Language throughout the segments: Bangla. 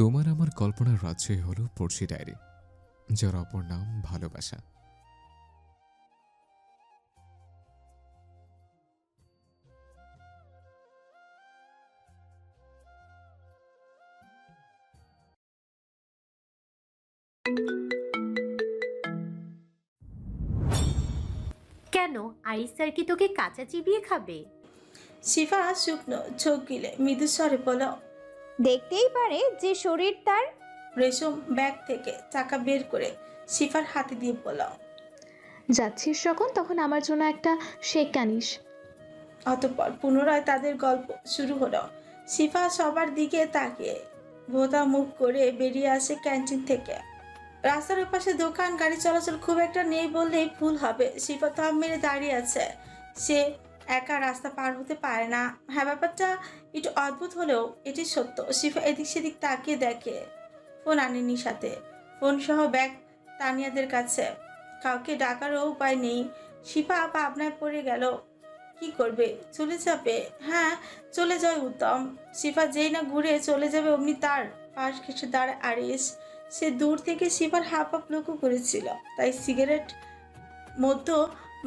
তোমার আমার কল্পনার রাজ্যই হলো পড়শি ডায়েরি যার অপর নাম ভালোবাসা। কেন আরিস স্যার কি তোকে কাঁচা চিবিয়ে খাবে? শিফা শুকনো চোখ গিলে মৃদু স্বরে বলল দেখতেই পারে যে শরীর তার রেশম ব্যাগ থেকে চাকা বের করে শিফার হাতে দিয়ে বলল যাচ্ছিস যখন তখন আমার জন্য একটা শেক আনিস। অতঃপর পুনরায় তাদের গল্প শুরু হলো। শিফা সবার দিকে তাকিয়ে ভোতা মুখ করে বেরিয়ে আসে ক্যান্টিন থেকে। রাস্তার পাশে দোকান গাড়ি চলাচল খুব একটা নেই বললেই ভুল হবে। শিফা থাম মেরে দাঁড়িয়ে আছে। সে একা রাস্তা পার হতে পারে না। হ্যাঁ ব্যাপারটা একটু অদ্ভুত হলেও এটি সত্য। শিফা এদিক সেদিক তাকিয়ে দেখে ফোন আনেনি সাথে। ফোন সহ ব্যাগ তানিয়াদের কাছে। কাউকে ডাকারও উপায় নেই। শিফা ভাবনায় পড়ে গেল, কি করবে? চলে যাবে? হ্যাঁ চলে যায় উত্তম। শিফা যেই না ঘুরে চলে যাবে অমনি তার পাশ ঘেসে দাঁড়ায় আরিস সে দূর থেকে শিফার হাফ হাফ লক্ষ্য করেছিল। তাই সিগারেট মধ্য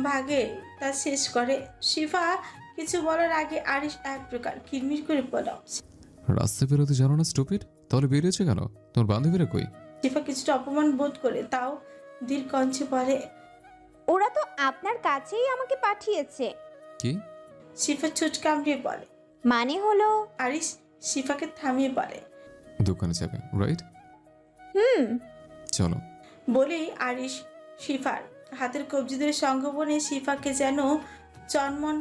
ভাগে তা শেষ করে। শিফা কিছু বলার আগে আরিশ এক প্রকার কিরমির করে বলল রাস্তা বেরোতে জানো না স্টুপিড? তাহলে বেরিয়েছে কেন? তোমার বান্ধবীরা কই? শিফা কিছুটা অপমান বোধ করে তাও দীর কঞ্চে বলে ওরা তো আপনার কাছেই আমাকে পাঠিয়েছে। কি? শিফা ছুট কামড়িয়ে বলে মানে হলো? আরিস শিফাকে থামিয়ে বলে দোকানে যাবে রাইট হুম। চলো। বলেই আরিশ শিফার হাতের কবজি ধরে সঙ্গবনে শিফাকে যেন চনমন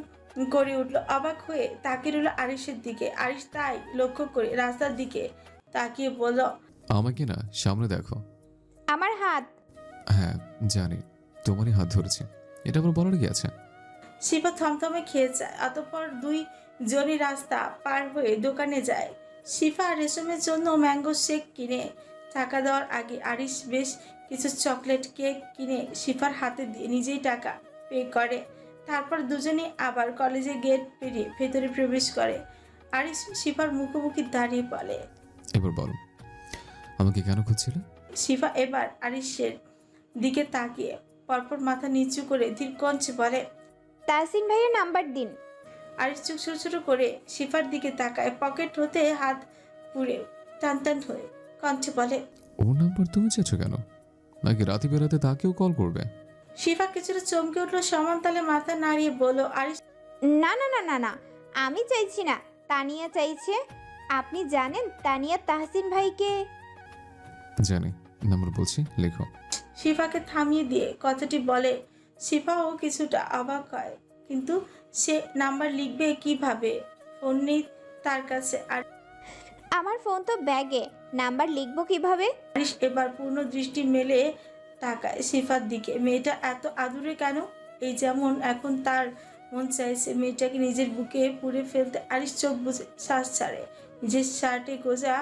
করে উঠল। অবাক হয়ে তাকিয়ে রইল আরিশের দিকে। আরিশ তাই লক্ষ্য করে রাস্তার দিকে তাকিয়ে বলল আমাকে না সামনে দেখো। আমার হাত। হ্যাঁ জানি। তোমারই হাত ধরেছি। এটা আবার বলার কি আছে? শিফা থমথমে খেয়ে যায়। অতঃপর দুই জনই রাস্তা পার হয়ে দোকানে যায়। শিফা রেশমের জন্য ম্যাঙ্গো শেক কিনে টাকা দেওয়ার আগে আরিশ বেশ কিছু চকলেট কেক কিনে শিফার হাতে দিয়ে নিজেই টাকা পে করে। তারপর দুজনেই আবার কলেজে গেট পেরিয়ে ভেতরে প্রবেশ করে। আরিশ শিফার মুখোমুখি দাঁড়িয়ে বলে এবার বলো আমাকে কেন খুঁজছিলে? শিফা এবার আরিশের দিকে তাকিয়ে পরপর মাথা নিচু করে ধীরকঞ্চে বলে তাহসিন ভাইয়ের নাম্বার দিন। আরিস চোখ ছোট ছোট করে শিফার দিকে তাকায় পকেট হতে হাত পুড়ে টান টান হয়ে কঞ্চে বলে ওর নাম্বার তুমি চেয়েছো কেন? নাকি রাতে বেরাতে তাকেও কল করবে? শিফা কিছুটা চমকে উঠল সমান তালে মাথা নাড়িয়ে বলো আরিস না না না না না আমি চাইছি না তানিয়া চাইছে। আপনি জানেন তানিয়া তাহসিন ভাইকে? জানি নাম্বার বলছি লেখো। শিফাকে থামিয়ে দিয়ে কথাটি বলে শিফাও কিছুটা অবাক হয় কিন্তু সে নাম্বার লিখবে কীভাবে? ফোন নেই তার কাছে আর আমার ফোন তো ব্যাগে, নাম্বার লিখব কীভাবে? এবার পূর্ণ দৃষ্টি মেলে তাকায় শিফার দিকে। মেয়েটা এত আদুরে কেন? এই যেমন এখন তার মন চাইছে মেয়েটাকে নিজের বুকে পুড়ে ফেলতে। আরিস চোখ বুঝে শ্বাস ছাড়ে। নিজের শার্টে গোজা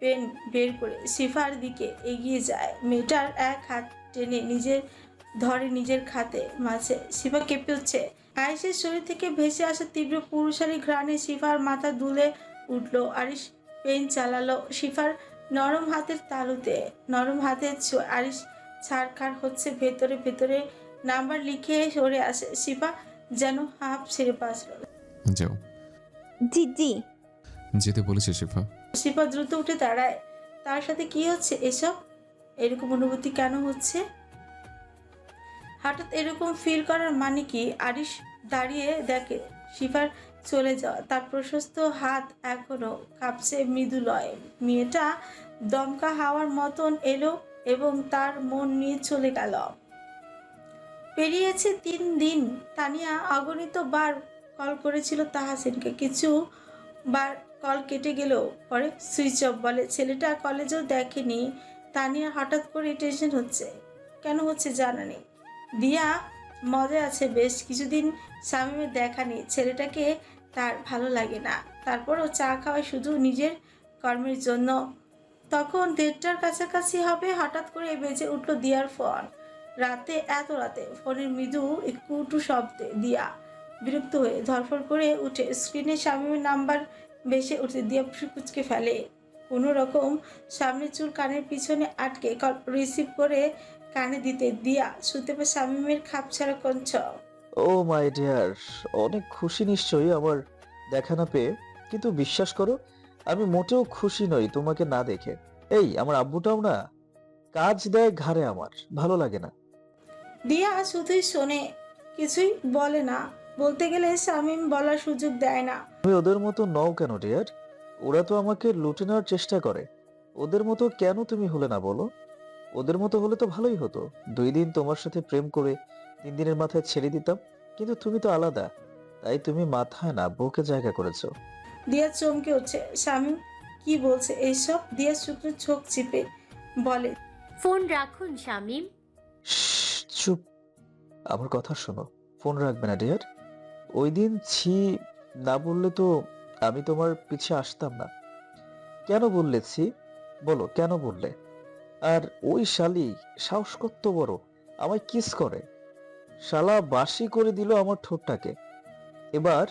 পেন বের করে শিফার দিকে এগিয়ে যায়। মেয়েটার এক হাত টেনে নিজের, ধরে নিজের খাতে মাঝে। শিফা কেঁপে উঠছে। আয়েসের শরীর থেকে ভেসে আসা তীব্র পুরুষালী ঘ্রাণে শিফার মাথা দুলে উঠল। আরিস পেন চালালো। শিফার নরম হাতের তালুতে নরম হাতের আরিস ছাড়খাড় হচ্ছে ভেতরে ভেতরে নাম্বার লিখে সরে আসে। শিফা যেন হাফ ছেড়ে বাঁচল যাও। জি জি। যেতে বলেছে শিফা। শিফা দ্রুত উঠে দাঁড়ায়। তার সাথে কি হচ্ছে? এসব? এরকম অনুভূতি কেন হচ্ছে? হঠাৎ এরকম ফিল করার মানে কি? আরিস দাঁড়িয়ে দেখে শিফার চলে যাওয়া। তার প্রশস্ত হাত এখনও কাঁপছে মৃদু লয়। মেয়েটা দমকা হাওয়ার মতন এলো এবং তার মন নিয়ে চলে গেল। পেরিয়েছে তিন দিন। তানিয়া অগণিত বার কল করেছিল তাহাসিনকে। কিছু বার কল কেটে গেলেও পরে সুইচ অফ বলে। ছেলেটা কলেজেও দেখেনি। তানিয়া হঠাৎ করে টেনশন হচ্ছে। কেন হচ্ছে জানা নেই। দিয়া মজা আছে বেশ, কিছুদিন স্বামীমের দেখা নেই। ছেলেটাকে তার ভালো লাগে না। তারপরও চা খাওয়ায় শুধু নিজের কর্মের জন্য। তখন দেড়টার কাছাকাছি হবে, হঠাৎ করে বেজে উঠল দিয়ার ফোন। রাতে, এত রাতে, ফোনের মৃদু একটু শব্দে দিয়া বিরক্ত হয়ে ধরফর করে উঠে। স্ক্রিনে স্বামীমের নাম্বার বেশে উঠে দিয়া কুচকে ফেলে। কোনো রকম সামনে চুল কানের পিছনে আটকে কল রিসিভ করে কানে দিতে দিয়া শুতে পা শামিমের খাপ ছাড়া কঞ্চ ও মাই ডিয়ার অনেক খুশি নিশ্চয়ই আমার দেখা না পেয়ে। কিন্তু বিশ্বাস করো আমি মোটেও খুশি নই তোমাকে না দেখে। এই আমার আব্বুটাও না কাজ দেয় ঘাড়ে আমার ভালো লাগে না। দিয়া শুধুই শোনে কিছুই বলে না। বলতে গেলে শামিম বলার সুযোগ দেয় না। তুমি ওদের মতো নও কেন ডিয়ার? ওরা তো আমাকে লুটে নেওয়ার চেষ্টা করে। ওদের মতো কেন তুমি হলে না বলো? ওদের মতো হলে তো ভালোই হতো। দুই দিন তোমার সাথে প্রেম করে তিন দিনের মাথায় ছেড়ে দিতাম কিন্তু তুমি তো আলাদা। তাই তুমি মাথায় না বুকে জায়গা করেছ। দিয়া চমকে উঠছে শামিম কি বলছে এইসব? দিয়া শুকনো চোখ চিপে বলে ফোন রাখুন শামিম শ্শ্, চুপ। আমার কথা শোনো ফোন রাখবে না ডিয়ার। ওই দিন ছি না বললে তো আমি তোমার পিছে আসতাম না। কেন বললে ছি? বলো কেন বললে? আর ওই শালি সাহস কত বড়? আমায় কিস করে। শালা বাসি করে দিল আমার ঠোঁটটাকে। এবার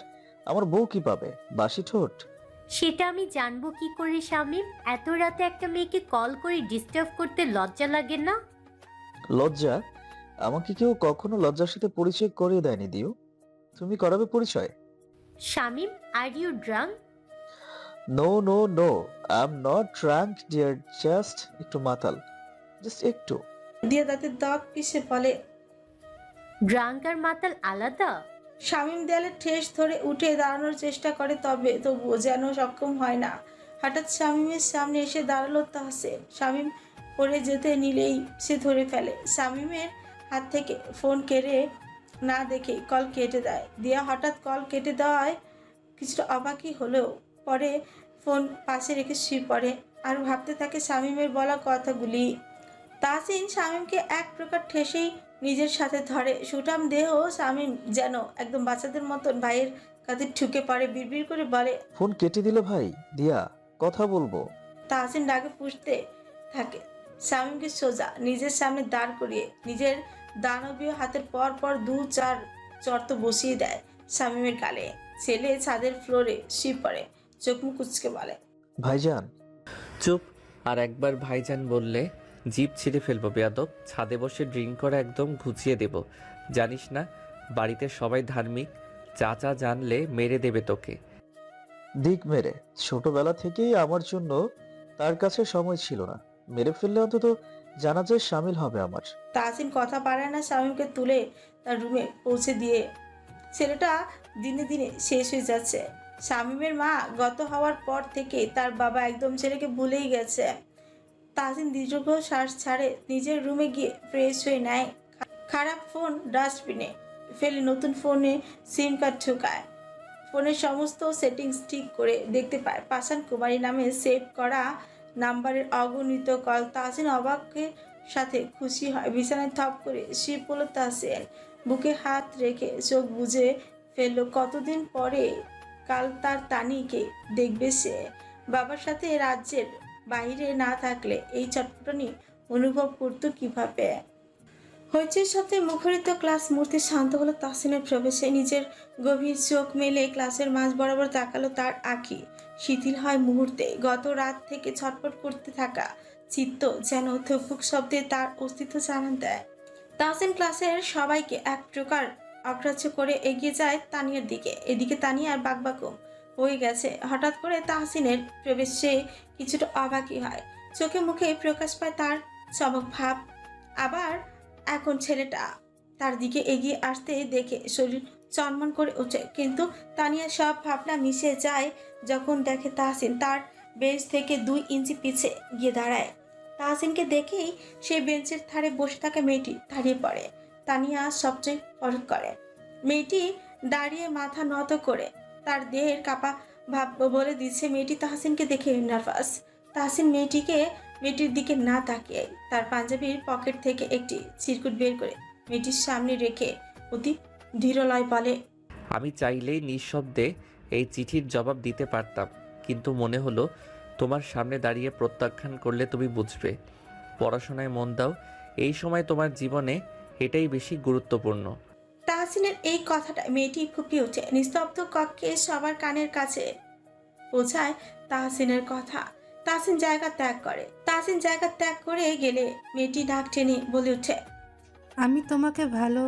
আমার বউ কি পাবে? বাসি ঠোঁট? সেটা আমি জানব কি করে শামিম? এত রাতে একটা মেয়েকে কল করে ডিস্টার্ব করতে লজ্জা লাগে না? লজ্জা? আমাকে কেউ কখনো লজ্জার সাথে পরিচয় করিয়ে দেয়নি দিও তুমি করাবে পরিচয়? Shamim are you drunk no no no I am not drunk dear just একটু মাতাল। জাস্ট একটু। দিয়া দাঁতের দাঁত পিষে বলে ড্রাঙ্ক আর মাতাল আলাদা? শামিম দেয়ালে ঠেস ধরে উঠে দাঁড়ানোর চেষ্টা করে তবে তবুও যেন সক্ষম হয় না। হঠাৎ শামিমের সামনে এসে দাঁড়াল তাহসেন। শামিম পড়ে যেতে নিলেই সে ধরে ফেলে। শামিমের হাত থেকে ফোন কেড়ে না দেখে কল কেটে দেয়। দিয়া হঠাৎ কল কেটে দেওয়ায় কিছুটা অবাকই হলেও পরে ফোন পাশে রেখে শুয়ে পড়ে আর ভাবতে থাকে শামিমের বলা কথাগুলি। তাসিন শামিমকে এক প্রকার ঠেসেই নিজের সাথে ধরে। সুটাম দেহ শামিম যেন একদম বাচ্চাদের মতন ভাইয়ের কাঁধে ঠুকে পড়ে বিড়বিড় করে বলে ফোন কেটে দিলে ভাই দিয়া কথা বলব। তাহসিন ডাকে পুষতে থাকে। শামিমকে সোজা নিজের সামনে দাঁড় করিয়ে নিজের দানবীয় হাতের পর পর দু চার চর্ত বসিয়ে দেয় শামিমের গালে। ছেলে ছাদের ফ্লোরে শুয়ে পড়ে। চোখ মুখ কুচকে বলে ভাইজান। চুপ আর একবার ভাইজান বললে জিপ ছিঁড়ে ফেলব বেয়াদব ছাদে বসে ড্রিঙ্ক করে একদম ঘুচিয়ে দেব। জানিস না বাড়িতে সবাই ধার্মিক চাচা জানলে মেরে দেবে তোকে। দিক মেরে ছোটবেলা থেকেই আমার জন্য তার কাছে সময় ছিল না। মেরে ফেললে অন্তত জানাজায় সামিল হবে আমার। তাহসিন কথা পারে না শামিমকে তুলে তার রুমে পৌঁছে দিয়ে। ছেলেটা দিনে দিনে শেষ হয়ে যাচ্ছে। শামিমের মা গত হওয়ার পর থেকে তার বাবা একদম ছেলেকে ভুলেই গেছে। তাহসিন দীর্ঘ শ্বাস ছাড়ে নিজের রুমে গিয়ে ফ্রেশ হয়ে নেয়। খারাপ ফোন ডাস্টবিনে ফেলে নতুন ফোনে সিম কার্ড ঢোকায় ফোনের সমস্ত সেটিংস ঠিক করে দেখতে পায়। পাশান কুমারী নামে সেভ করা নাম্বারের অগণিত কল তাহসিন অবাকের সাথে খুশি হয়। বিছানায় থপ করে শুয়ে পড়ল তাহসিন বুকে হাত রেখে চোখ বুজে ফেলল। কতদিন পরে কাল তার তানিকে দেখবে সে বাবার সাথে রাজ্যের বাইরে না থাকলে এই চটপটানি অনুভব করতো কীভাবে? হইচের সাথে মুখরিত ক্লাস মূর্তি শান্ত হলো তাসিনের প্রবেশে। নিজের গভীর চোখ মেলে ক্লাসের মাঝ বরাবর তাকালো তার আঁকি শিথিল হয় মুহূর্তে। গত রাত থেকে ছটপট করতে থাকা চিত্ত যেন থুকফুক শব্দে তার অস্তিত্ব জানান দেয়। তাহসিন ক্লাসের সবাইকে এক প্রকার অগ্রাহ্য করে এগিয়ে যায় তানিয়ার দিকে। এদিকে তানিয়ার বাকবাকুম হয়ে গেছে। হঠাৎ করে তাহসিনের প্রবেশে কিছুটা অবাকই হয়। চোখে মুখে প্রকাশ পায় তার চমক ভাব। আবার এখন ছেলেটা তার দিকে এগিয়ে আসতে দেখে শরীর চনমন করে ওঠে কিন্তু তানিয়ার সব ভাবনা মিশে যায় যখন দেখে তাহসিন তার বেঞ্চ থেকে দুই ইঞ্চি পিছে গিয়ে দাঁড়ায়। তাহসিনকে দেখেই সেই বেঞ্চের ধারে বসে থাকা মেয়েটি দাঁড়িয়ে পড়ে। তানিয়া সবচেয়ে পরক করে। মেয়েটি দাঁড়িয়ে মাথা নত করে তার দেহের কাপা ভাব বলে দিচ্ছে মেয়েটি তাহসিনকে দেখে নার্ভাস। তাহসিন মেয়েটিকে মেয়েটির দিকে না তাকিয়ে তার পাঞ্জাবির পকেট থেকে একটি চিরকুট বের করে মেয়েটির সামনে রেখে অতি ধীরলয় বলে, আমি চাইলেই নিঃশব্দে এই চিঠির জবাব দিতে পারতাম, কিন্তু মনে হলো তোমার সামনে দাঁড়িয়ে প্রত্যাখ্যান করলে তুমি বুঝবে। পড়াশোনায় মন দাও, এই সময় তোমার জীবনে এটাই বেশি গুরুত্বপূর্ণ। তাহসিনের এই কথাটা মেয়েটি ফুপিয়ে ওঠে নিস্তব্ধ কক্ষে সবার কানের কাছে পৌঁছায় তাহসিনের কথা। তাসিন জায়গা ত্যাগ করে। তাসিন জায়গা ত্যাগ করে গেলে মেয়েটি ডাক টেনে বলে ওঠে আমি তোমাকে ভালো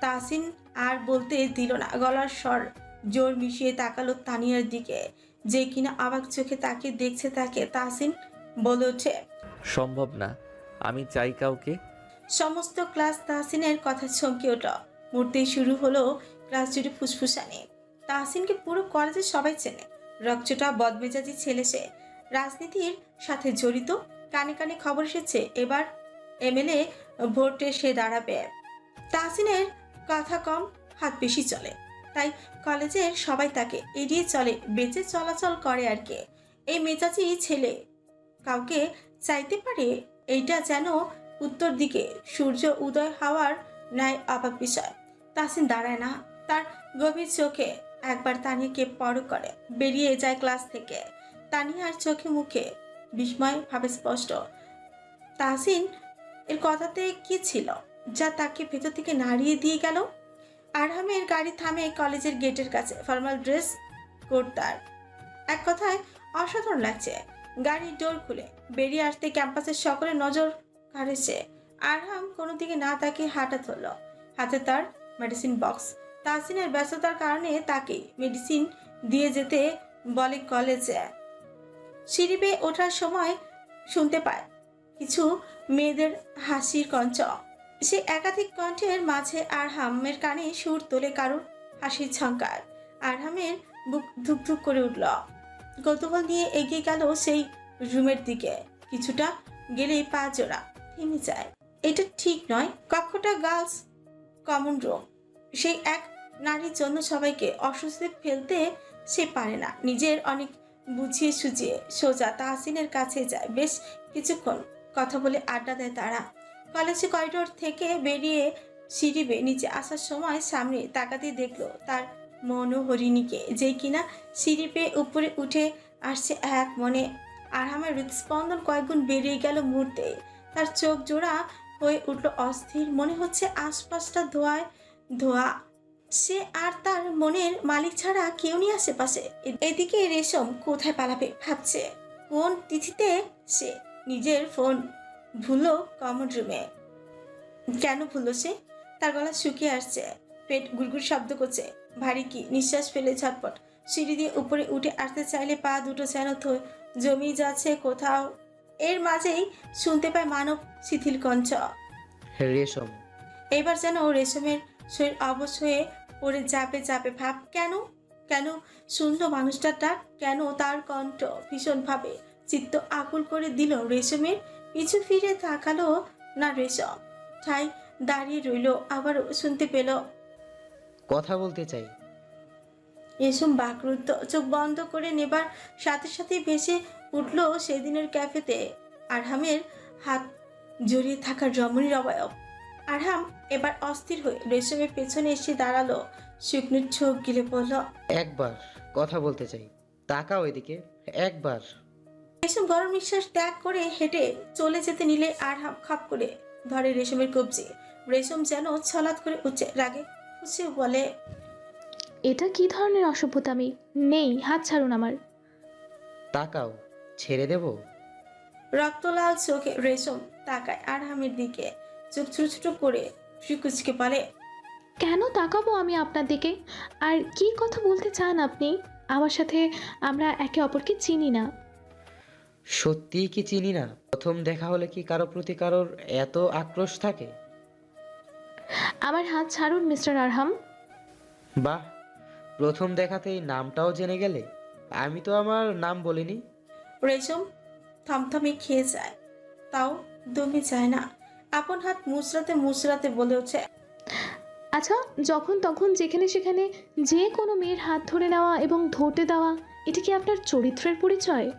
তাসিন আর বলতে দিল না। গলার স্বর জোর মিশিয়ে তাকালো তানিয়ার দিকে। যে কিনা অবাক চোখে তাকে দেখছে তাকে তাসিন বলে ওঠে সম্ভব না। আমি চাই কাউকে সমস্ত ক্লাস তাহসিনের কথা চমকে ওঠা। মুহূর্তেই শুরু হলো ক্লাস জুড়ে ফুসফুসানি। তাহসিনকে পুরো কলেজে সবাই চেনে। রকচটা বদমেজাজি ছেলে সে। রাজনীতির সাথে জড়িত, কানে কানে খবর এসেছে, এবার এমএলএ ভোটে সে দাঁড়াবে। তাহসিনের কথা কম, হাত বেশি চলে। তাই কলেজের সবাই তাকে এড়িয়ে চলে, বেঁচে চলাচল করে আর কি। এই মেজাজি ছেলে কাউকে চাইতে পারে, এইটা যেন উত্তর দিকে সূর্য উদয় হওয়ার ন্যায় অবাক বিষয়। তাসিন দাঁড়ায় না। তার গভীর চোখে একবার তানিয়াকে পর করে। বেরিয়ে যায় ক্লাস থেকে। তানিয়ার চোখে মুখে বিস্ময় ভাবে স্পষ্ট। তাসিন এর কথাতে কি ছিল? যা তাকে ভেতর থেকে নাড়িয়ে দিয়ে গেল। আরহামের গাড়ি থামে কলেজের গেটের কাছে। ফর্মাল ড্রেস কোট এক কথায় অসাধারণ লাগছে। গাড়ির ডোর খুলে। বেরিয়ে আসতে ক্যাম্পাসের সকলের নজর কাড়েছে আরহাম কোনো দিকে না তাকে হাঁটা ধরল। হাতে তার মেডিসিন বক্স তাসিনের ব্যস্ততার কারণে তাকে মেডিসিন দিয়ে যেতে বলে কলেজে সিঁড়ি ওঠার সময় শুনতে পায় কিছু মেয়েদের হাসির কঞ্চ সে একাধিক কণ্ঠের মাঝে আরহামের কানে সুর তোলে কারুর হাসির ঝঙ্কার আরহামের বুক ধুকধুক করে উঠল। কৌতূহল নিয়ে এগিয়ে গেল সেই রুমের দিকে। কিছুটা গেলেই পা জোড়া। থেমে যায়। এটা ঠিক নয়। কক্ষটা গার্লস কমন রুম। সেই এক নারীর জন্য সবাইকে অস্বস্তি ফেলতে সে পারে না। নিজের অনেক বুঝিয়ে সুঝিয়ে সোজা তাহসিনের কাছে যায়। বেশ কিছুক্ষণ কথা বলে আড্ডা দেয় তারা। কলেজে করিডোর থেকে বেরিয়ে সিঁড়ি বেয়ে নিচে আসার সময় সামনে তাকাতে দেখল তার মনোহরিণীকে যে কিনা সিঁড়ি পেয়ে উপরে উঠে আসছে। এক মনে আরামের হৃদস্পন্দন কয়েকগুণ বেরিয়ে গেল মুহূর্তে। তার চোখ জোড়া হয়ে উঠল অস্থির। মনে হচ্ছে আশপাশটা ধোয়ায় ধোয়া। সে আর তার মনের মালিক ছাড়া কেউ নেই আশেপাশে। এদিকে রেশম কোথায় পালাবে ভাবছে। কোন তিথিতে সে নিজের ফোন ভুলো কমন রুমে। কেন ভুলো সে? তার গলা শুকিয়ে আসছে। পেট গুড়গুড় শব্দ করছে। ভারী কি? নিঃশ্বাস ফেলে ঝটপট সিঁড়ি দিয়ে উপরে উঠে আসতে চাইলে পা দুটো যেন জমি যাচ্ছে কোথাও। এর মাঝেই শুনতে পায় মানব শিথিল কঞ্চ রেশম। এবার যেন রেশমের শরীর অবশ হয়ে পড়ে যাবে যাবে ভাব। কেন? কেন শুনল মানুষটার ডাক কেন তার কণ্ঠ ভীষণভাবে চিত্ত আকুল করে দিল রেশমের? পিছু ফিরে তাকালো না রেশম। ঠাই দাঁড়িয়ে রইল আবারও শুনতে পেল। কথা বলতে চাই। রেশম বাকরুদ্ধ চোখ বন্ধ করে নেবার সাথে সাথে ভেসে উঠল সেদিনের ক্যাফেতে। আরহামের হাত জড়িয়ে থাকার রমণীর অবয়ব। আরহাম এবার অস্থির হয়ে রেশমের পেছনে এসে দাঁড়াল। শুকনোর চোখ গিলে পড়ল একবার কথা বলতে চাই। তাকাও এদিকে একবার। রেশম গরম নিঃশ্বাস ত্যাগ করে হেঁটে চলে যেতে নিলে আরহাম খাপ করে ধরে রেশমের কবজি। রেশম যেন ছলাৎ করে উঠছে রাগে খুশি বলে এটা কি ধরনের অসভ্যতা আমি? নেই হাত ছাড়ুন আমার। তাকাও। ছেড়ে দেব? রক্তলাল চোখে রেশম তাকায় আরহামের দিকে চোখ ছোট ছোট করে শ্রীকুচকে বলে কেন তাকাবো আমি আপনার দিকে? আর কি কথা বলতে চান আপনি? আমার সাথে আমরা একে অপরকে চিনি না। সত্যিই কি চিনি না? প্রথম দেখা হলে কি কারও প্রতি কারোর এত আক্রোশ থাকে? আমার হাত ছাড়ুন মিস্টার আরহাম। বাহ প্রথম দেখাতেই নামটাও জেনে গেলে। আমি তো আমার নাম বলিনি। রেশম থমথমে খেয়ে যায়। তাও দমে যায় না। আপন হাত মুচড়াতে মুচড়াতে বলে ওঠে আচ্ছা যখন তখন যেখানে সেখানে যে কোনো মেয়ের হাত ধরে নেওয়া এবং ধরতে দেওয়া এটা কি আপনার চরিত্রের পরিচয়?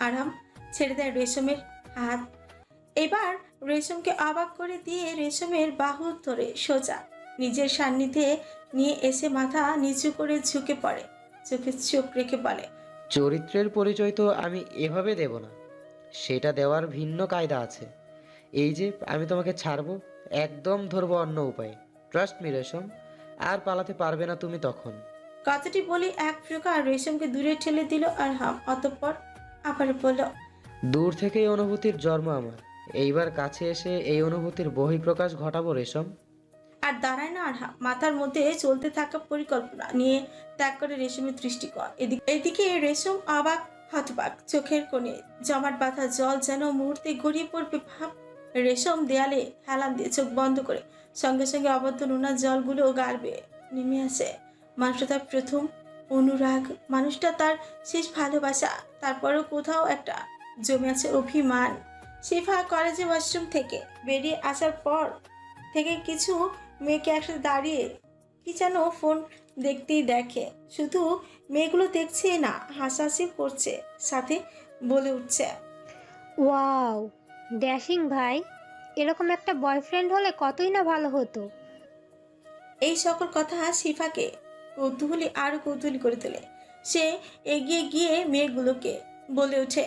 আরাম ছেড়ে দেয় রেশমের হাত। এবার রেশমকে অবাক করে দিয়ে রেশমের বাহু ধরে সোজা নিজের সান্নিধ্যে নিয়ে এসে মাথা নিচু করে ঝুঁকে পড়ে। চোখে চোখ রেখে বলে চরিত্রের পরিচয় তো আমি এভাবে দেব না। সেটা দেওয়ার ভিন্ন কায়দা আছে। এই যে আমি তোমাকে ছাড়বো একদম ধরবো অন্য উপায়। ট্রাস্ট মি রেশম আর পালাতে পারবে না তুমি তখন। কথাটি বলে এক প্রকার রেশমকে দূরে ঠেলে দিল আর হাম অতঃপর আবার বলল দূর থেকে এই অনুভূতির জন্ম আমার। এইবার কাছে এসে এই অনুভূতির বহিঃপ্রকাশ ঘটাবো রেশম আর দাঁড়ায় না, আর মাথার মধ্যে চলতে থাকা পরিকল্পনা নিয়ে ত্যাগ করে রেশমের দৃষ্টিকোণ এদিকে এদিকে রেশম অবাক হতবাক, চোখের কোণে জমাট বাঁধা জল যেন মুহূর্তে গড়িয়ে পড়বে ভাব। রেশম দেয়ালে হেলান দিয়ে চোখ বন্ধ করে সঙ্গে সঙ্গে অবদ্ধ নোনা জলগুলো গাড়বে, নেমে আসে। মানুষটা তার প্রথম অনুরাগ, মানুষটা তার শেষ ভালোবাসা, তারপরও কোথাও একটা জমে আছে অভিমান। শিফা কলেজে ওয়াশরুম থেকে বেরিয়ে আসার পর থেকে কিছু মেয়েকে একসাথে দাঁড়িয়ে কি যেন ফোন দেখতেই দেখে। শুধু মেয়েগুলো দেখছে না হাসাহাসি করছে সাথে বলে উঠছে ওয়াও ড্যাশিং ভাই এরকম একটা বয়ফ্রেন্ড হলে কতই না ভালো হতো। এই সকল কথা শিফাকে কৌতূহলী আরও কৌতূহলী করে তোলে। সে এগিয়ে গিয়ে মেয়েগুলোকে বলে ওঠে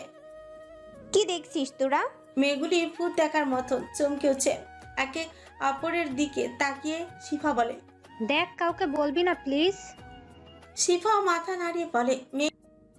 কি দেখছিস তোরা? মেয়েগুলি ভূত দেখার মতন চমকে উঠছে একে অপরের দিকে তাকিয়ে শিফা বলে দেখ কাউকে বলবি না প্লিজ। শিফা মাথা নাড়িয়ে বলে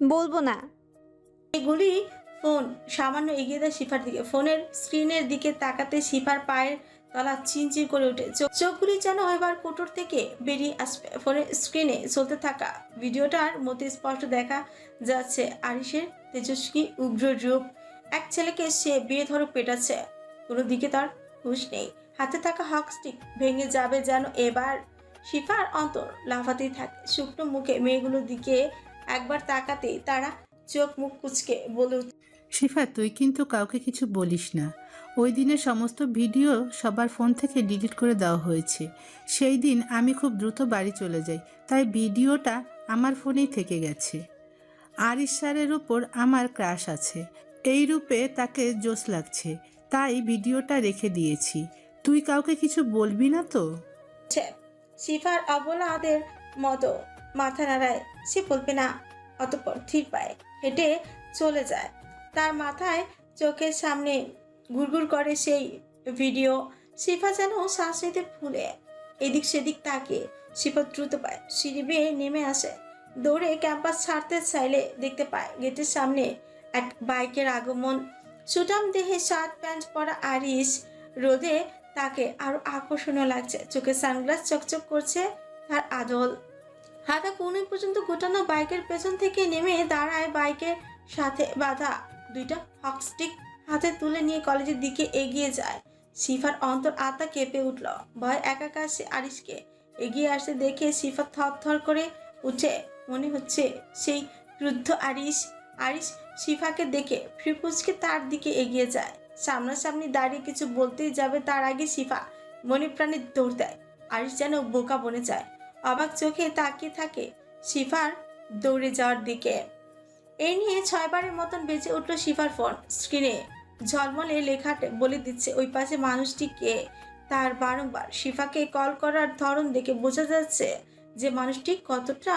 বলব না। মেয়েগুলি ফোন সামান্য এগিয়ে দেয় শিফার দিকে। ফোনের স্ক্রিনের দিকে তাকাতে শিফার পায়ের তলা চিনচিন করে ওঠে। চোখ- চোখগুলি যেন এবার কোটর থেকে বেরিয়ে আসবে। ফোনের স্ক্রিনে চলতে থাকা ভিডিওটার মধ্যে স্পষ্ট দেখা যাচ্ছে আরিসের তেজস্বী উগ্র রূপ। এক ছেলেকে সে বিয়ে ধরে পেটাচ্ছে কোনো দিকে তার হুঁশ নেই। হাতে থাকা হক স্টিক ভেঙে যাবে যেন এবার। শিফার অন্তর লাফাতেই থাকে। শুকনো মুখে মেয়েগুলোর দিকে একবার তাকাতেই তারা চোখ মুখ কুচকে বলে শিফা, তুই কিন্তু কাউকে কিছু বলিস না। ওই দিনের সমস্ত ভিডিও সবার ফোন থেকে ডিলিট করে দেওয়া হয়েছে। সেই দিন আমি খুব দ্রুত বাড়ি চলে যাই, তাই ভিডিওটা আমার ফোনেই থেকে গেছে। আরিশ স্যারের উপর আমার ক্রাশ আছে। এই রূপে তাকে জোশ লাগছে, তাই ভিডিওটা রেখে দিয়েছি। তুই কাউকে কিছু বলবি না তো? শিফার অবলাদের মতো মাথা নাড়ায়। সে বলবে না। অতপর ধীর পায়ে হেঁটে চলে যায়। তার মাথায় চোখের সামনে ঘুরঘুর করে সেই ভিডিও। শিফা যেন শ্বাস নিতে ভুলে এদিক সেদিক তাকে শিফা দ্রুত পায় সিঁড়ি বেয়ে নেমে আসে। দৌড়ে ক্যাম্পাস ছাড়তে চাইলে দেখতে পায় গেটের সামনে এক বাইকের আগমন। সুটাম দেহে শার্ট প্যান্ট পরা আরিস রোদে তাকে আরও আকর্ষণীয় লাগছে। চোখে সানগ্লাস চকচক করছে তার আদল। হাতা কোণে পর্যন্ত গোটানো বাইকের পেছন থেকে নেমে দাঁড়ায় বাইকের সাথে বাঁধা দুইটা হকস্টিক হাতে তুলে নিয়ে কলেজের দিকে এগিয়ে যায়। শিফার অন্তর আত্মা কেঁপে উঠল। ভয় একাকার সে আরিশকে এগিয়ে আসতে দেখে শিফা থর থর করে উঠে। মনে হচ্ছে সেই ক্রুদ্ধ আরিশ। আরিশ শিফাকে দেখে ফ্রিপুজকে তার দিকে এগিয়ে যায়। সামনাসামনি দাঁড়িয়ে কিছু বলতেই যাবে তার আগে শিফা মনে প্রাণে দৌড় দেয়। আরিশ যেন বোকা বনে যায়। অবাক চোখে তাকিয়ে থাকে শিফার দৌড়ে যাওয়ার দিকে। এই নিয়ে ছয়বারের মতন বেঁচে উঠল শিফার ফোন। স্ক্রিনে ঝলমলে লেখাটে বলে দিচ্ছে, ওই পাশে মানুষটি কে? তার বারংবার শিফাকে কল করার ধরন দেখে বোঝা যাচ্ছে যে মানুষটি কতটা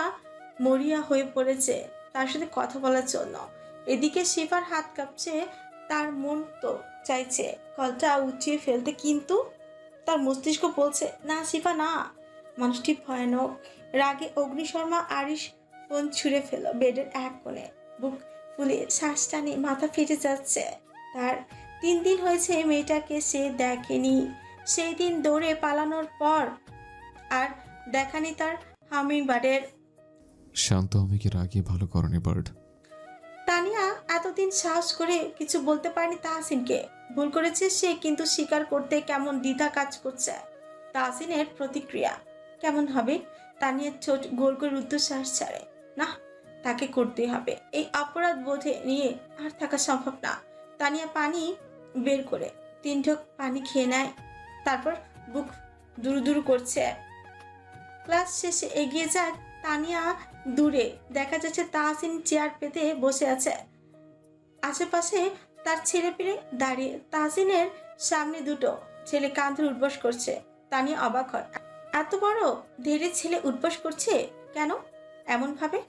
মরিয়া হয়ে পড়েছে, তার সাথে কথা বলার জন্য। এদিকে শিফার হাত কাঁপছে, তার মন তো চাইছে। কলটা উঠিয়ে ফেলতে কিন্তু তার মস্তিষ্ক বলছে, না শিফা, না। মানুষটি ভয়ানক রাগে অগ্নিশর্মা আরিশ ফোন ছুঁড়ে ফেল বেডের এক কোণে। বুক ফুলে শ্বাস টানে, মাথা ফেটে যাচ্ছে। তার তিন দিন হয়েছে মেয়েটাকে সে দেখেনি। সেই দিন দৌড়ে পালানোর পর আর দেখানি তার হামিং বার্ডের শান্ত আমি কি রাগিয়ে ভালো করনি, বার্ড। তানিয়া এতদিন সাহস করে কিছু বলতে পারেনি তাহসিনকে। ভুল করেছে সে, কিন্তু স্বীকার করতে কেমন দ্বিধা কাজ করছে। তাহসিনের প্রতিক্রিয়া কেমন হবে? তানিয়ার ছোট গোল করে রুদ্ধশ্বাস ছাড়ে। না, তাকে করতে হবে। এই অপরাধ বোধে নিয়ে আর থাকা সম্ভব না। তানিয়া পানি বের করে তিন ঢোক পানি খেয়ে নেয়। তারপর বুক দুরু দুরু করছে। ক্লাস শেষে এগিয়ে যায় তানিয়া দূরে। দেখা যাচ্ছে তাহসিন চেয়ার পেতে বসে আছে। আশেপাশে তার ছেলে পেলে দাঁড়িয়ে। তাহসিনের সামনে দুটো ছেলে কাঁধে উঠবস করছে। তা নিয়ে অবাক হয়। এত বড় ধীরে ছেলে উঠবস করছে কেন? এমন ভাবে?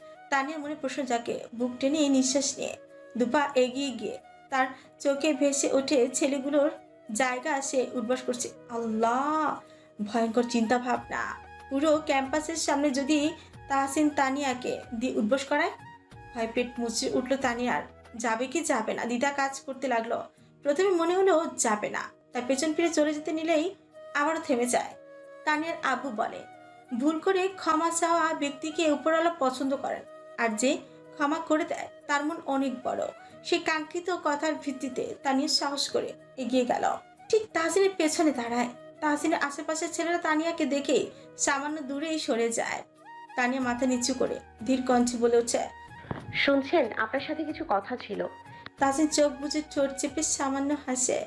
নিয়ে মনে প্রশ্ন জাগে। বুক টেনে নিঃশ্বাস নিয়ে। দুপা এগিয়ে গিয়ে তার চোখে ভেসে ওঠে ছেলেগুলোর জায়গা সে উঠবস করছে। আল্লাহ! ভয়ঙ্কর চিন্তা ভাবনা পুরো ক্যাম্পাসের সামনে যদি তাহসিন তানিয়াকে দিয়ে উঠবস করায়? ভয় পেট মুচড়ে উঠল তানিয়ার। যাবে কি যাবে না? দিদা কাজ করতে লাগল। প্রথমে মনে হলো যাবে না। তার পেছন ফিরে চলে যেতে নিলেই আবারও থেমে যায়। তানিয়ার আব্বু বলে, ভুল করে ক্ষমা চাওয়া ব্যক্তিকে উপরওয়ালা পছন্দ করেন। আর যে ক্ষমা করে দেয়, তার মন অনেক বড়। সে কাঙ্ক্ষিত কথার ভিত্তিতে তানিয়া সাহস করে এগিয়ে গেল। ঠিক তাহসিনের পেছনে দাঁড়ায়। তাহসিনের আশেপাশের ছেলেরা তানিয়াকে দেখে সামান্য দূরেই সরে যায়। তানিয়া মাথা নিচু করে ধীর কঞ্চি বলে ওঠে শুনছেন আপনার সাথে কিছু কথা ছিল। তাসিন চোখ বুঝে ঠোঁট চেপে সামান্য হাসে।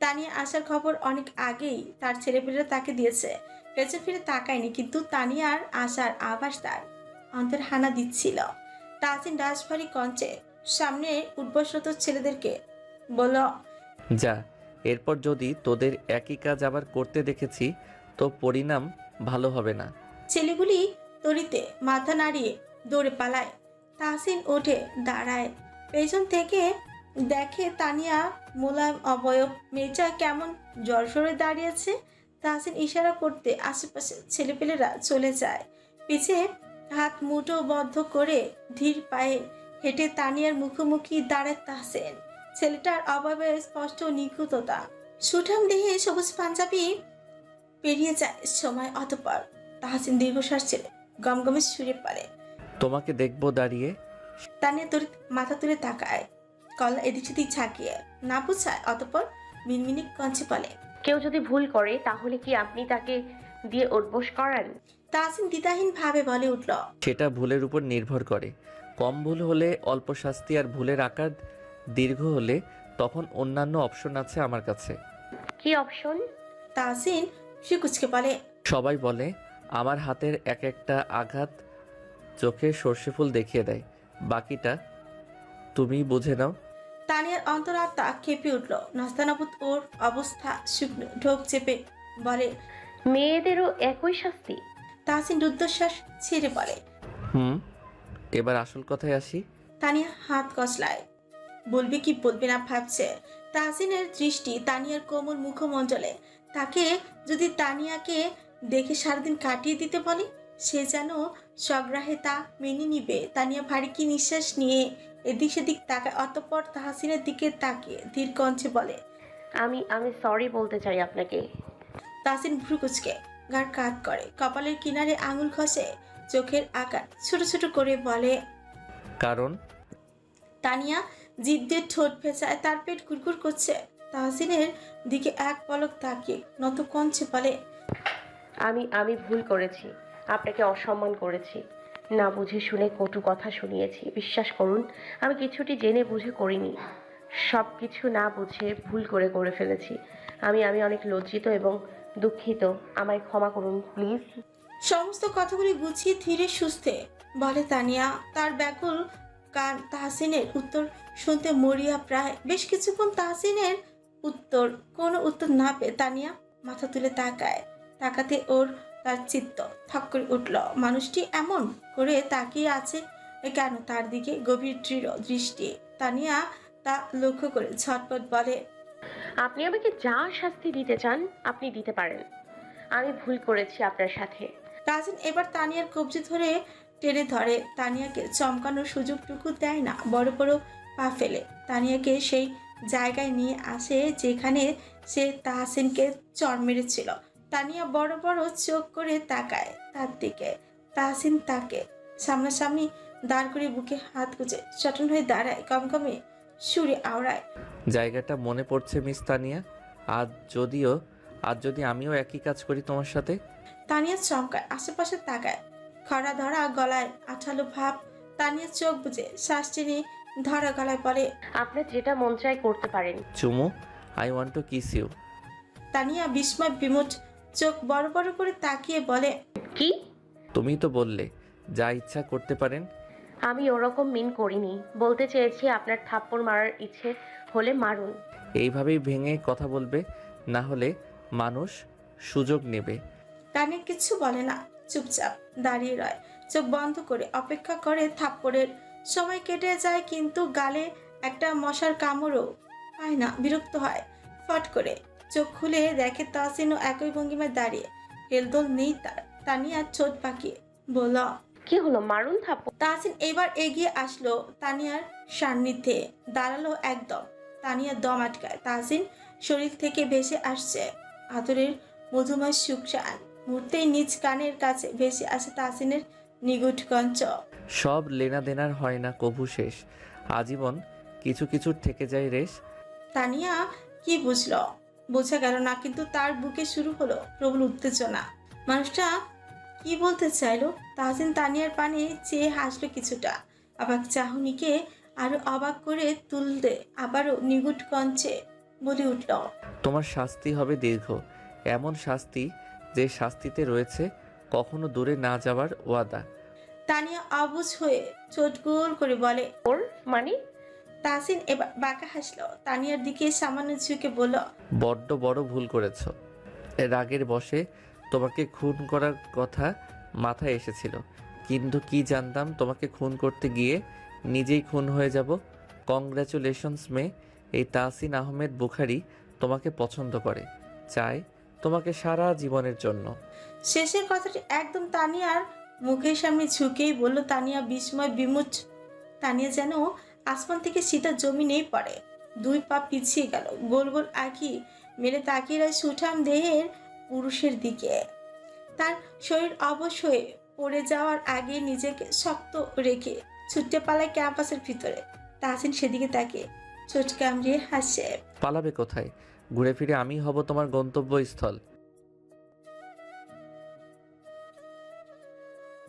তানিয়া আসার খবর অনেক আগেই তার ছেলেপেলেরা তাকে দিয়েছে। পেছন ফিরে তাকায়নি কিন্তু তানিয়ার আসার আভাস তার অন্তর হানা দিচ্ছিল। তাসিন ডাসভারি কঞ্চে সামনে উদ্বসরত ছেলেদেরকে বলল যা এরপর যদি তোদের একই কাজ আবার করতে দেখেছি তো পরিণাম ভালো হবে না। ছেলেগুলি তরিতে মাথা নাড়িয়ে দৌড়ে পালায়। তাহসিন ওঠে দাঁড়ায়। পেছন থেকে দেখে তানিয়া মোলায়েম অবয়ব মেয়েটা কেমন জড়সড়ে দাঁড়িয়েছে? তাহসিন ইশারা করতে আশেপাশে ছেলেপেলেরা চলে যায়। পিছে হাত মুঠো বদ্ধ করে ধীর পায়ে হেঁটে তানিয়ার মুখোমুখি দাঁড়ায় তাহসেন। ছেলেটার অভাবে স্পষ্ট নিখুঁততা। সুঠাম দেহে সবুজ পাঞ্জাবি পেরিয়ে যায় সময় অতপর। তাহাসিন দীর্ঘশ্বাস ছেড়ে গমগমে সুরে পারে তোমাকে দেখব দাঁড়িয়ে। তানিয়া তোর মাথা তুলে তাকায়। কল্লা এদিক সেদিক ঝাঁকিয়ে। না বুঝায় অতপর মিনমিনি কঞ্চে বলে কেউ যদি ভুল করে তাহলে কি আপনি তাকে দিয়ে উঠবোস করান? তাসিন দ্বিধাহীন ভাবে বলে উঠল সেটা ভুলের উপর নির্ভর করে। কম ভুল হলে অল্প শাস্তি আর ভুলের আকার দীর্ঘ হলে তখন অন্যান্য অপশন আছে আমার কাছে। কি অপশন? তাসিন সে শিকুচকে বলে সবাই বলে আমার হাতের এক একটা আঘাত চোখে সর্ষে ফুল দেখিয়ে দেয়। বাকিটা তুমি বুঝে নাও। তানিয়ার অন্তরাত্মা কেঁপে উঠল। নস্তানাবুত ওর অবস্থা শুকনো ঢোক চেপে বলে মেয়েদেরও একই শাস্তি? তাহসিন রুদ্ধশ্বাস ছেড়ে বলে হুম এবার আসল কথায় আসি। তানিয়া হাত কসলায় বলবে কি বলবে না ভাবছে। তাহসিনের দৃষ্টি তানিয়ার কোমল মুখমণ্ডলে। তাকে যদি তানিয়াকে দেখে সারাদিন কাটিয়ে দিতে বলে। সে যেন সগ্রাহে তা মেনে নিবে। তানিয়া ভারী কি নিঃশ্বাস নিয়ে এদিক সেদিক তাকায়। অতঃপর তাহসিনের দিকে তাকিয়ে ধীর কঞ্চে বলে আমি আমি সরি বলতে চাই আপনাকে। তাসিন ভ্রুকুচকে গার কাত করে। কপালের কিনারে আঙুল খসে চোখের আকার ছোট ছোট করে বলে কারণ? তানিয়া জিভ দিয়ে ঠোঁট ফেঁচায় তার পেট কুরকুর করছে। তাহসিনের দিকে এক পলক তাকিয়ে নত কঞ্চে বলে আমি আমি ভুল করেছি। আপনাকে অসম্মান করেছি। না বুঝে শুনে কটু কথা শুনিয়েছি। বিশ্বাস করুন, আমি কিছুটি জেনে বুঝে করিনি। সব কিছু না বুঝে ভুল করে করে ফেলেছি। আমি আমি অনেক লজ্জিত এবং দুঃখিত। আমায় ক্ষমা করুন, প্লিজ। সমস্ত কথাগুলি গুছিয়ে ধীরে সুস্থে বলে তানিয়া। তার ব্যাকুল কান তাহসিনের উত্তর শুনতে মরিয়া প্রায় বেশ কিছুক্ষণ তাহসিনের উত্তর, কোনো উত্তর না পেয়ে তানিয়া মাথা তুলে তাকায়। তাকাতে ওর তার চিত্ত থক করে উঠল। মানুষটি এমন করে তাকিয়ে আছে কেন? তার দিকে গভীর দৃঢ় দৃষ্টি। তানিয়া তা লক্ষ্য করে ঝটপট বলে আপনি আমাকে যা শাস্তি দিতে চান আপনি দিতে পারেন। আমি ভুল করেছি আপনার সাথে। তাজিন এবার তানিয়ার কবজি ধরে টেনে ধরে। তানিয়াকে চমকানোর সুযোগটুকু দেয় না বড় বড় পা ফেলে। তানিয়াকে সেই জায়গায় নিয়ে আসে যেখানে সে তাহসিনকে চর মেরেছিল। তানিয়া বড় বড় চোখ করে তাকায় তার দিকে। তাহসিন তাকে সামনাসামনি দাঁড় করে বুকে হাত গুজে চটন হয়ে দাঁড়ায় কমকমে সুরে আওড়ায়। জায়গাটা মনে পড়ছে মিস তানিয়া। আজ যদিও আজ যদি আমিও একই কাজ করি তোমার সাথে? তানিয়া চমকায় আশেপাশে তাকায়। খরা ধরা গলায় আঠালো ভাব তানিয়া চোখ বুঝে শ্বাস টেনে ধরা গলায় বলে আপনি যেটা মন চায় করতে পারেন। চুমু I want to kiss you Tania বিস্ময় বিমুট চোখ বড় বড় করে তাকিয়ে বলে কি? তুমি তো বললে যা ইচ্ছা করতে পারেন। আমি ওরকম মিন করিনি। বলতে চেয়েছি আপনার থাপ্পড় মারার ইচ্ছে হলে মারুন। এইভাবেই ভেঙে কথা বলবে না হলে মানুষ সুযোগ নেবে। তানিয়া কিছু বলে না চুপচাপ দাঁড়িয়ে রয়। চোখ বন্ধ করে অপেক্ষা করে থাপ্পড়ের। সময় কেটে যায় কিন্তু গালে একটা মশার কামড়ও পায় না বিরক্ত হয়। ফট করে চোখ খুলে দেখে তাসিনও একই ভঙ্গিমায় দাঁড়িয়ে। হেলদোল নেই তার। তানিয়া ছোট পাকিয়ে বলল কি হলো মারুন থাপ্পড়? তাহসিন এবার এগিয়ে আসলো তানিয়ার সান্নিধ্যে দাঁড়াল একদম। তানিয়া দম আটকায়। তাহসিন শরীর থেকে ভেসে আসছে। আদরের মধুময় সুখসান মুহূর্তেই নিজ কানের কাছে ভেসে আসে তাহসিনের নিগুট কঞ্চ। সব লেনা দেনার হয় না কভু শেষ। আজীবন কিছু কিছুর থেকে যায় রেশ। তানিয়া কি বুঝলো? বোঝা গেল না কিন্তু তার বুকে শুরু হলো প্রবল উত্তেজনা। মানুষটা কি বলতে চাইলো? তাহসিন তানিয়ার পানে চেয়ে হাসলো কিছুটা। অবাক চাহনিকে আরও অবাক করে তুলতে আবারও নিগুট কঞ্চে বলে উঠল তোমার শাস্তি হবে দীর্ঘ। এমন শাস্তি যে শাস্তিতে রয়েছে কখনো দূরে না যাওয়ার ওয়াদা। তানিয়া অবুঝ হয়ে চোট গোল করে বলে ওর মানে? তাহসিন এবার বাঁকা হাসলো। তানিয়ার দিকে সামান্য ঝুঁকে বলল বড্ড বড় ভুল করেছ। রাগের বশে তোমাকে খুন করার কথা মাথায় এসেছিল। কিন্তু কি জানতাম তোমাকে খুন করতে গিয়ে নিজেই খুন হয়ে যাব। কংগ্রাচুলেশনস মে এই তাসিন আহমেদ বুখারি তোমাকে পছন্দ করে। চায় তোমাকে সারা জীবনের জন্য। শেষের কথাটি একদম তানিয়ার মুখের সামনে ঝুঁকেই বলল তানিয়া বিস্ময় বিমুচ তানিয়া যেন আসমান থেকে সীতা জমিনেই পড়ে। দুই পা পিছিয়ে গেল। গোল গোল আঁকি মেরে তাকিয়ে রয় সুঠাম দেহের পুরুষের দিকে। তার শরীর অবশ হয়ে পড়ে যাওয়ার আগে নিজেকে শক্ত রেখে ছুটতে পালায় ক্যাম্পাসের ভিতরে। তাহসিন সেদিকে তাকে চোট কামড়িয়ে হাসে। পালাবে কোথায়? ঘুরে ফিরে আমি হব তোমার গন্তব্যস্থল।